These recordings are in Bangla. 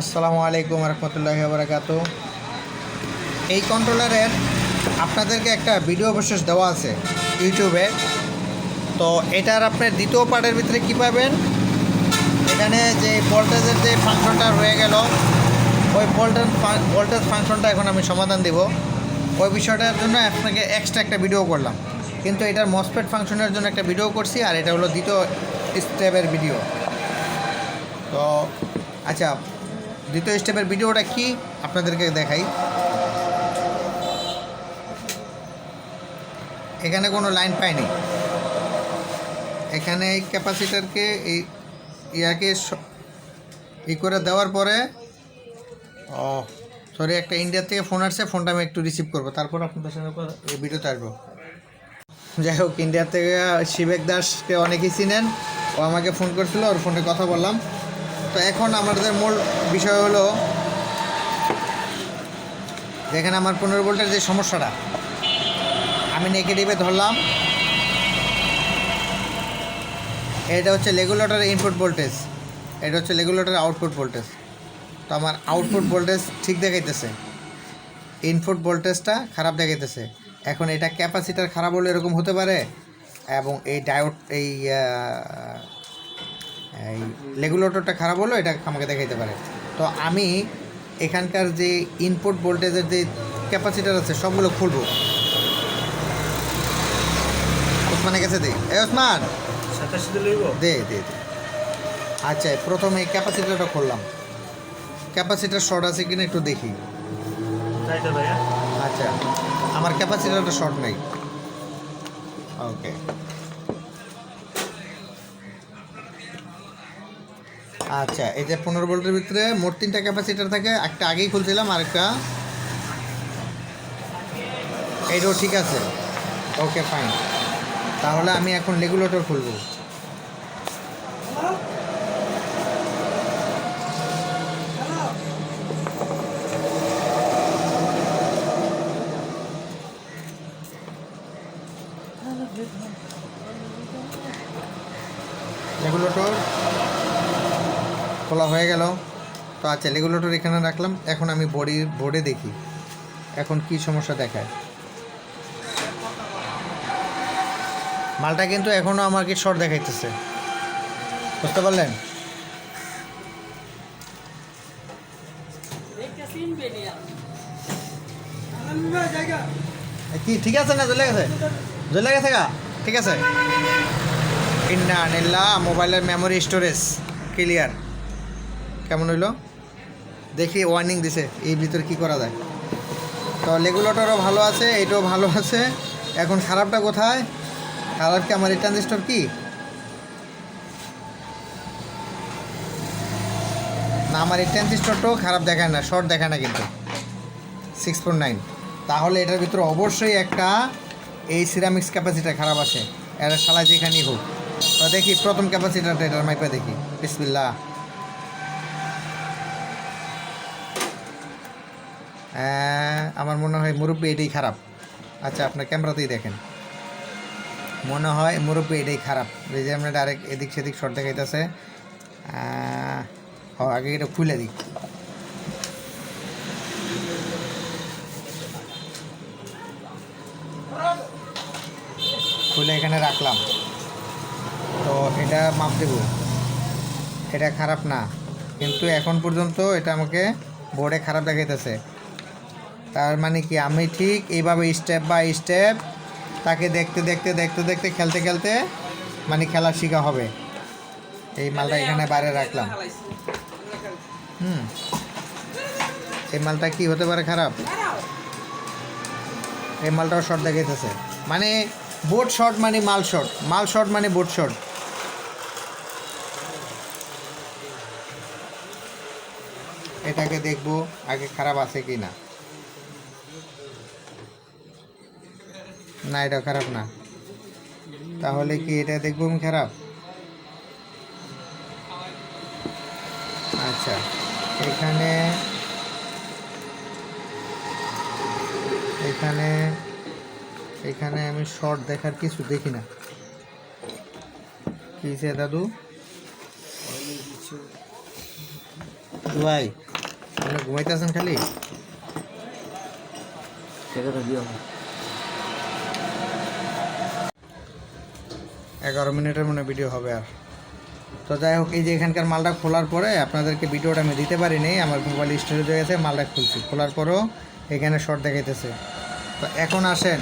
আসসালামু আলাইকুম রহমতুল্লাহি বারাকাতু এই কন্ট্রোলারের আপনাদেরকে একটা ভিডিও বিশেষ দেওয়া আছে ইউটিউবে তো এটার আপনার দ্বিতীয় পার্টের ভিতরে কী পাবেন? এখানে যে ভোল্টেজের যে ফাংশনটা রয়ে গেল, ওই ভোল্টেজ ভোল্টেজ ফাংশনটা এখন আমি সমাধান দিব। ওই বিষয়টার জন্য আপনাকে এক্সট্রা একটা ভিডিও করলাম। কিন্তু এটার মসপেট ফাংশনের জন্য একটা ভিডিও করছি, আর এটা হলো দ্বিতীয় স্টেপের ভিডিও তো আচ্ছা দ্বিতীয় স্টেপের ভিডিওটা কি? আপনাদেরকে দেখাই। এখানে কোনো লাইন পাইনি এখানে এই ক্যাপাসিটারকে এই ইয়াকে ই করে দেওয়ার পরে ও সরি একটা ইন্ডিয়া থেকে ফোন আসছে ফোনটা আমি একটু রিসিভ করব। তারপর আপনাদের সঙ্গে এই ভিডিওতে আসব। যাই হোক ইন্ডিয়া থেকে শিবেক দাসকে অনেকেই চিনেন। ও আমাকে ফোন করছিল ওর ফোনে কথা বললাম। তো এখন আমাদের মূল বিষয় হলো যেখানে আমার পনেরো ভোল্টের যে সমস্যাটা। আমি নেগেটিভে ধরলাম। এটা হচ্ছে রেগুলেটর ইনপুট ভোল্টেজ এটা হচ্ছে রেগুলেটর আউটপুট ভোল্টেজ তো আমার আউটপুট ভোল্টেজ ঠিক দেখাইতেছে। ইনপুট ভোল্টেজটা খারাপ দেখাইতেছে। এখন এটা ক্যাপাসিটার খারাপ হলে এরকম হতে পারে। এবং এই ডায়োড এই এই রেগুলেটরটা খারাপ হলো এটা আমাকে দেখাইতে পারে। তো আমি এখানকার যে ইনপুট ভোল্টেজের যে ক্যাপাসিটার আছে সবগুলো খুলবো। ওসমানের কাছে দে। এ ওসমান! দে দে দে। আচ্ছা প্রথমে ক্যাপাসিটারটা খুললাম। ক্যাপাসিটার শর্ট আছে কিনা একটু দেখি। আচ্ছা আমার ক্যাপাসিটারটা শর্ট নেই। ওকে আচ্ছা এই যে পনেরো ভোল্টের ভিতরে মোট তিনটা ক্যাপাসিটার থাকে, একটা আগেই খুলছিলাম, আরেকটা এইটাও ঠিক আছে। ওকে ফাইন তাহলে আমি এখন রেগুলেটর খুলবো রেগুলেটর খোলা হয়ে গেল। তো আচ্ছা রেগুলেটর এখানে রাখলাম। এখন আমি বডি, বোর্ডে দেখি। এখন কি সমস্যা দেখায়। মালটা কিন্তু এখনও আমাকে শর্ট দেখাইতেছে। বুঝতে পারলেন? কি, ঠিক আছে না? জ্বলে গেছে? জ্বলে গেছে গা? ঠিক আছে। ইন্না নিল্লা মোবাইলের মেমোরি স্টোরেজ ক্লিয়ার কেমন হইল? দেখি ওয়ার্নিং দিছে, এই ভিতরে কি করা যায়। তো রেগুলেটরও ভালো আছে, এটাও ভালো আছে। এখন খারাপটা কোথায়? খারাপ কি আমার এই ট্রানজিস্টর কি? না, আমার এই ট্রানজিস্টরটাও খারাপ দেখায় না শর্ট দেখায় না কিন্তু। সিক্স ফোর নাইন তাহলে এটার ভিতরে অবশ্যই একটা এই সিরামিক্স ক্যাপাসিটার খারাপ আছে। এটা সালা যেখানেই হোক। তো দেখি, প্রথম ক্যাপাসিটারটা এটার মাইপা দেখি। বিসমিল্লা আমার মনে হয় মুরব্বী এটাই খারাপ। আচ্ছা আপনার ক্যামেরাতেই দেখেন। মনে হয় মুরব্বী এটাই খারাপ। এই যে আমরা ডাইরেক্ট এদিক সেদিক শর্ট দেখাইতেছে। আগে এটা খুলে দিই। খুলে এখানে রাখলাম। তো এটা মাপ দেব। এটা খারাপ না। কিন্তু এখন পর্যন্ত এটা আমাকে বোর্ডে খারাপ দেখাইতেছে। তার মানে কি আমি ঠিক এইভাবে স্টেপ বাই স্টেপ তাকে দেখতে দেখতে দেখতে দেখতে, খেলতে খেলতে মানে খেলা শেখা হবে। এই মালটা এখানে বাইরে রাখলাম। হুম। এই মালটা কি হতে পারে খারাপ? এই মালটাও শর্ট দেখাইতেছে। মানে বোট শর্ট মানে মাল শর্ট মাল শর্ট মানে বোট শর্ট এটাকে দেখব আগে খারাপ আছে কি না না এটা খারাপ না। তাহলে কি এটা দেখব আমি খারাপ? আচ্ছা এখানে এখানে এখানে আমি শর্ট দেখার কিছু দেখি না। কি সে দাদু? ভাই, আপনি ঘুমাইতেছেন খালি? এগারো মিনিটের মনে ভিডিও হবে আর। তো যাই হোক, এই যে এখানকার মালটা খোলার পরে আপনাদেরকে ভিডিওটা আমি দিতে পারিনি, আমার মোবাইল স্টোরেজ হয়ে গেছে মালটা খুলছি। খোলার পরেও এখানে শর্ট দেখাইতেছে। তো এখন আসেন।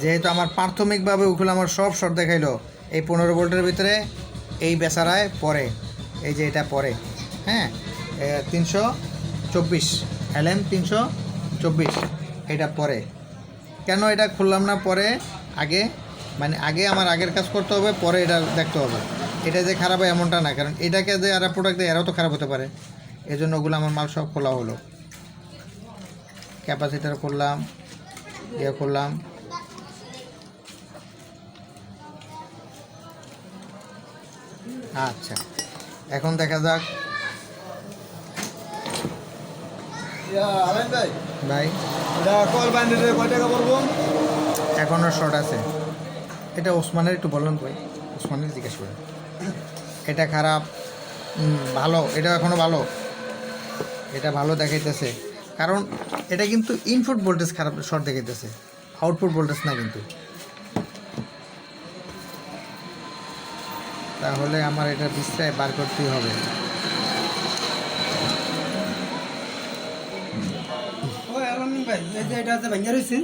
যেহেতু আমার প্রাথমিকভাবে ওগুলো আমার সব শর্ট দেখাইলো, এই পনেরো ভোল্টের ভিতরে এই বেচারায় পরে, এই যে এটা পরে হ্যাঁ? তিনশো চব্বিশ, এলএম তিনশো চব্বিশ, এটা পরে। কেন এটা খুললাম না পরে? আগে মানে আগে আমার আগের কাজ করতে হবে পরে এটা দেখতে হবে। এটা যে খারাপ হয় এমনটা না কারণ এটাকে যে আর প্রোডাক্ট দেয় এরাও তো খারাপ হতে পারে। এই জন্য ওগুলো আমার মাল সব খোলা হলো। ক্যাপাসিটার করলাম ইয়ে করলাম আচ্ছা এখন দেখা যাক। ভাই। এখনও শর্ট আছে। এটা ওসমানের একটু বলুন ভাই ওসমানের জিজ্ঞেস করে এটা খারাপ। ভালো। এটা এখনও ভালো। এটা ভালো দেখাইতেছে। কারণ এটা কিন্তু ইনপুট ভোল্টেজ খারাপ শর্ট দেখাইতেছে। আউটপুট ভোল্টেজ না কিন্তু। তাহলে আমার এটা বিশ্রায় বার করতেই হবে। ভাই এটা ভাঙ্গা রয়েছে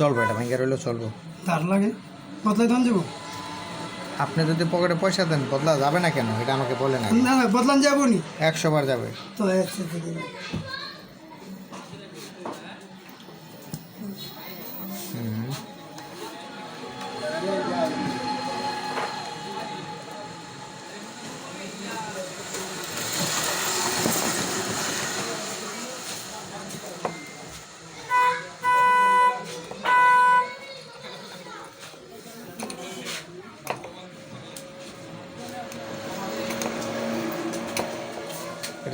চলবো এটা ভাঙ্গা রইলে চলবো। তার লাগে? বদলাই ধান যাব আপনি যদি পকেটে পয়সা দেন বদলা যাবে না কেন? এটা আমাকে বলে না না না বদলান যাব নি। একশো বার যাবে। তো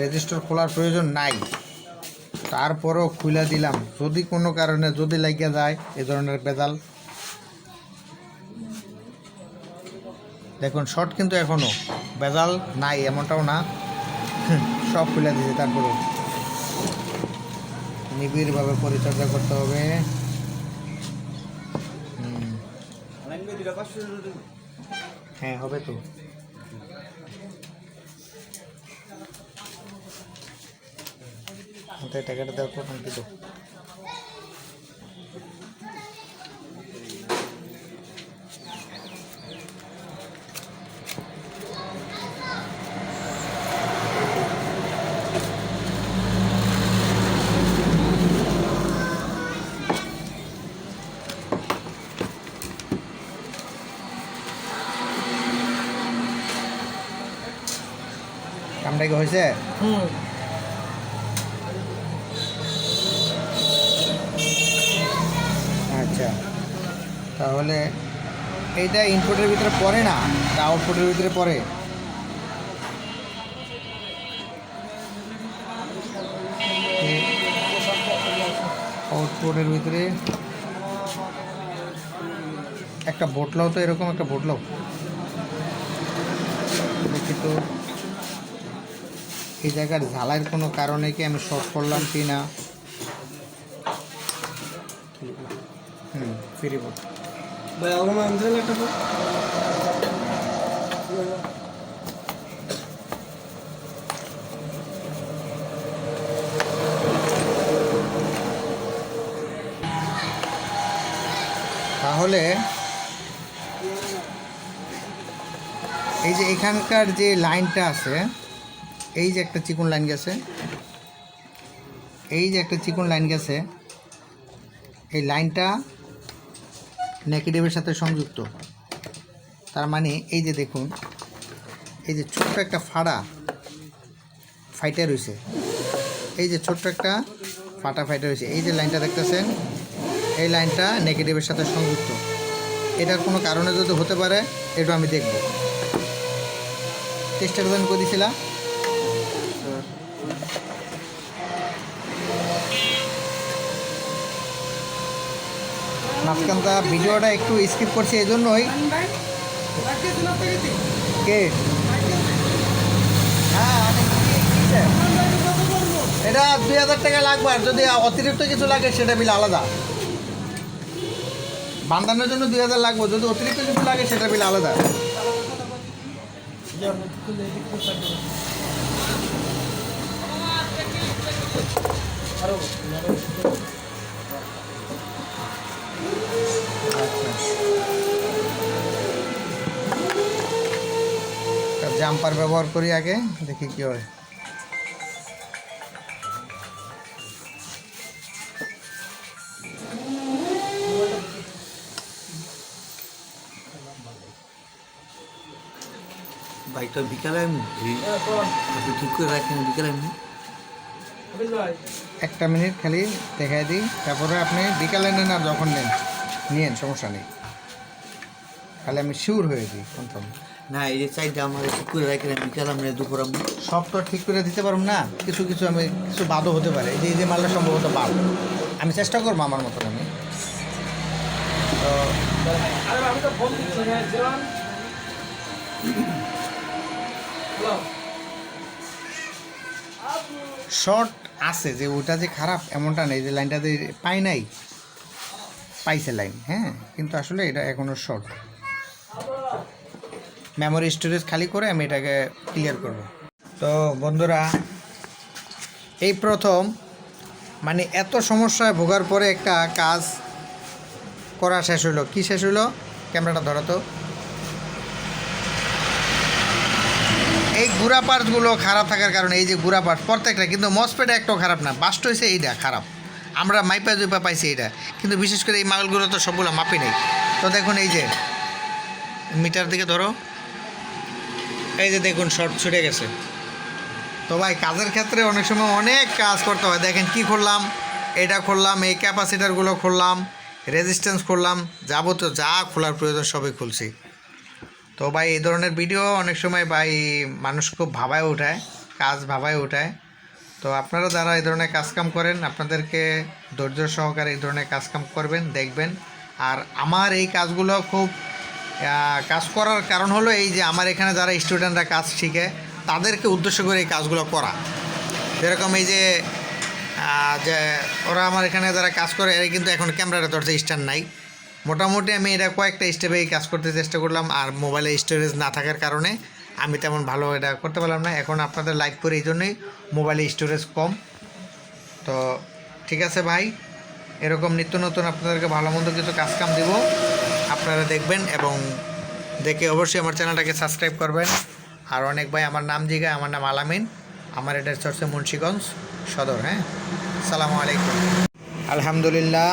রেজিস্টার খোলার প্রয়োজন নাই। তারপরও খুলে দিলাম। যদি কোনো কারণে যদি লাগিয়ে যায়, এ ধরনের বেদাল দেখুন, শর্ট কিন্তু এখনও বেজাল নাই, এমনটাও না। সব খুলে দিয়েছে তারপরেও। নিবিড়ভাবে পরিচর্যা করতে হবে। হ্যাঁ হবে তো। ওটাই টাকাটা দেওয়ার পর আমি দেবো। কামটা কি হয়েছে? হুম আচ্ছা তাহলে এইটা ইনপুটের ভিতরে পড়ে না, এটা আউটপুটের ভিতরে পড়ে। আউটপুটের ভিতরে একটা বোটলাও তো এরকম একটা বোটলাও। দেখি তো এই জায়গার ঝালাইয়ের কোনো কারণে কি আমি শর্ট করলাম কি না? হুম ফ্রি তাহলে এই যে এখানকার যে লাইনটা আছে, এই যে একটা চিকন লাইন গেছে, এই যে একটা চিকন লাইন গেছে, এই লাইনটা নেগেটিভের সাথে সংযুক্ত। তার মানে এই যে দেখুন, এই যে ছোট্ট একটা ফাড়া ফাইটে রয়েছে এই যে ছোট্ট একটা ফাটা ফাইটে রয়েছে এই যে লাইনটা দেখতেছেন, এই লাইনটা নেগেটিভের সাথে সংযুক্ত। এটার কোনো কারণে যদি হতে পারে এটা আমি দেখব। চেষ্টা করবেন করে মাঝখানটা ভিডিওটা একটু স্কিপ করছি এই জন্যই। কে? এটা দুই হাজার টাকা লাগবে, আর যদি অতিরিক্ত কিছু লাগে, সেটা বিল আলাদা। বান্ধানোর জন্য দুই হাজার লাগবে, যদি অতিরিক্ত কিছু লাগে, সেটা বিল আলাদা। আরও জাম্পার ব্যবহার করি আগে দেখি কি হয়। বাইকটা বিকালে আমি আপনি ঠিক করে রাখেন বিকালে আমি একটা মিনিট খালি দেখাই দিই। তারপরে আপনি বিকালে নেন আর যখন নেন নিয়েন সমস্যা নেই। খালি আমি শিওর হয়ে দিই কনফার্ম না, এই যে চাইটা আমার ঠিক করে রাখেন আমি বিকালে আমি দুপুর আমি সব তো ঠিক করে দিতে পারব না, কিছু কিছু আমি, কিছু বাদও হতে পারে। এই যে এই যে মালটা সম্ভবত বাদ আমি চেষ্টা করব আমার মতন আমি। শর্ট আছে যে, ওটা যে খারাপ, এমনটা নেই যে লাইনটাতে পাই নাই, পাইছে লাইন হ্যাঁ? কিন্তু আসলে এটা এখনও শর্ট। মেমোরি স্টোরেজ খালি করে আমি এটাকে ক্লিয়ার করব। তো বন্ধুরা, এই প্রথম মানে এত সমস্যায় ভোগার পরে একটা কাজ করা শেষ হলো কি শেষ হলো ক্যামেরাটা ধরো তো। এই গুড়া পার্টসগুলো খারাপ থাকার কারণে, এই যে গুড়া পার্টস, প্রত্যেকটা, কিন্তু মসপেটা একটাও খারাপ না। বাস্ট হয়েছে এইটা খারাপ। আমরা মাইপা জুপা পাইছি এইটা কিন্তু বিশেষ করে এই মালগুলো তো সবগুলো মাপি নেই। তো দেখুন এই যে, মিটার দিকে ধরো। এই যে দেখুন শর্ট ছুটে গেছে। তো ভাই, কাজের ক্ষেত্রে অনেক সময় অনেক কাজ করতে হয়। দেখেন কি করলাম? এটা খুললাম এই ক্যাপাসিটারগুলো খুললাম রেজিস্ট্যান্স খুললাম, যাবতীয় যা খোলার প্রয়োজন সবই খুলছি। তো ভাই, এই ধরনের ভিডিও অনেক সময় ভাই মানুষ খুব ভাবায় ওঠায় কাজ ভাবায় ওঠায় তো আপনারা যারা এই ধরনের কাজকাম করেন, আপনাদেরকে ধৈর্য সহকারে এই ধরনের কাজকাম করবেন, দেখবেন। আর আমার এই কাজগুলো খুব কাজ করার কারণ হলো এই যে আমার এখানে যারা স্টুডেন্টরা কাজ শিখে, তাদেরকে উদ্দেশ্য করে এই কাজগুলো করা। যেরকম এই যে যে ওরা আমার এখানে যারা কাজ করে, এরা কিন্তু এখন ক্যামেরাটা ধরছে স্ট্যান্ড নাই। মোটামুটি আমি এটা কয়েকটা স্টেপে এই কাজ করতে চেষ্টা করলাম, আর মোবাইলে স্টোরেজ না থাকার কারণে আমি তেমন ভালো এটা করতে পারলাম না। এখন আপনাদের লাইক করে এই জন্যই মোবাইলে স্টোরেজ কম। তো ঠিক আছে ভাই, এরকম নিত্য নতুন আপনাদেরকে ভালো মন্দ কিছু কাজকাম দেব। আপনারা দেখবেন এবং দেখে অবশ্যই আমার চ্যানেলটাকে সাবস্ক্রাইব করবেন। আর অনেক ভাই আমার নাম জিগায় আমার নাম আলামিন। আমার এটা হচ্ছে মুন্সীগঞ্জ সদর হ্যাঁ? সালামু আলাইকুম। আলহামদুলিল্লাহ।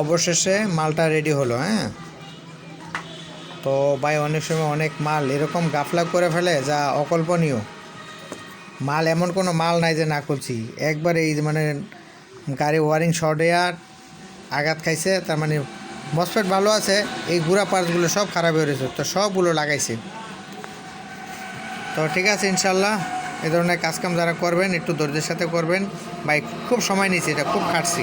অবশেষে মালটা রেডি হলো হ্যাঁ? তো ভাই, অনেক সময় অনেক মাল এরকম গাফলা করে ফেলে যা অকল্পনীয়। মাল এমন কোনো মাল নাই যে না করছি একবার এই মানে গাড়ি ওয়ারিং শর্ট আর আঘাত খাইছে, তার মানে মসপেট ভালো আছে, এই গুড়া পার্টসগুলো সব খারাপ হয়ে রয়েছে, তো সবগুলো লাগাইছি। তো ঠিক আছে, ইনশাল্লাহ, এ ধরনের কাজকাম যারা করবেন, একটু ধৈর্যের সাথে করবেন। বাইক খুব সময় নিয়েছি, এটা খুব খাটছি।